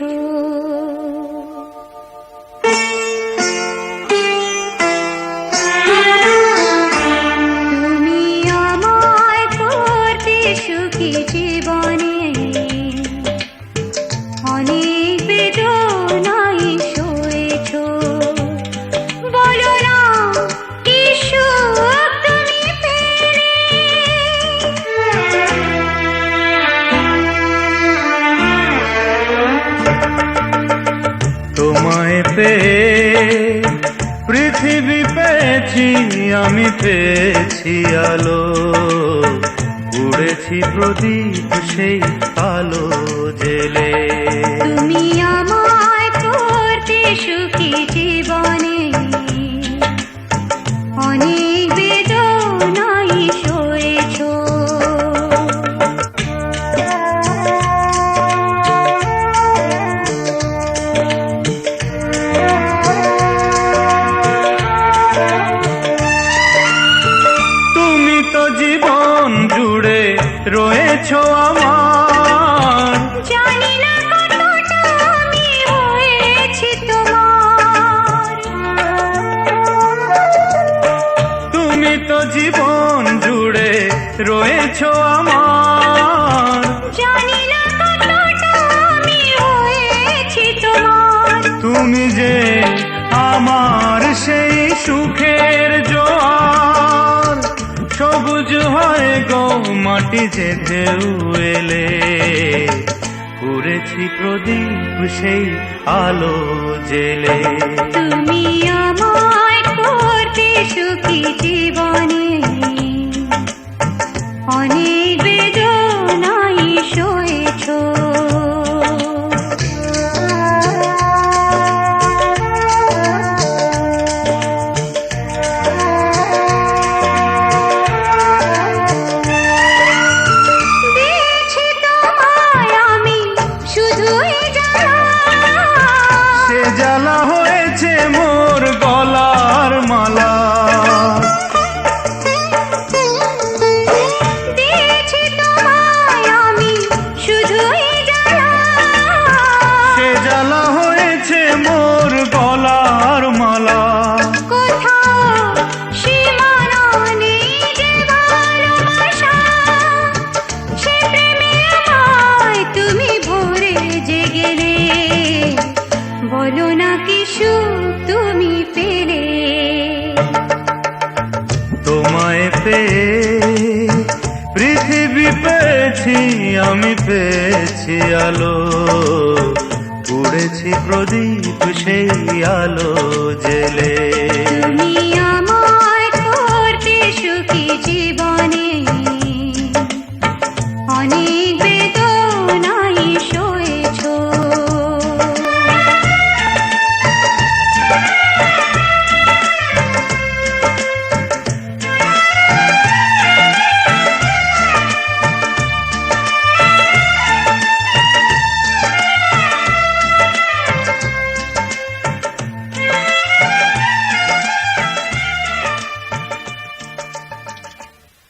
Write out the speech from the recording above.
তুমি তোমায় পেয়ে, পৃথিবী পেয়েছি, আমি পেয়েছি আলো। উড়েছি প্রদীপ সেই আলো জেলে। তুমি আমায় করতে সুখী জীবনে, অনেক রয়েছো আমার। জানি না কতটা আমি হয়েছি তোমার। তুমি তো জীবন জুড়ে রয়েছো আমার। জানি না কতটা আমি হয়েছি তোমার। তুমি যে আমার সেই সুখের মাটি যে ঢেউ এলে উড়েছি প্রদীপ সেই আলো জেলে। তুমি আমায় তুমি পেলে। তোমায় পেয়ে পৃথিবী পেয়েছি আমি পেয়েছি আলো। উড়েছি প্রদীপ সেই আলো জেলে।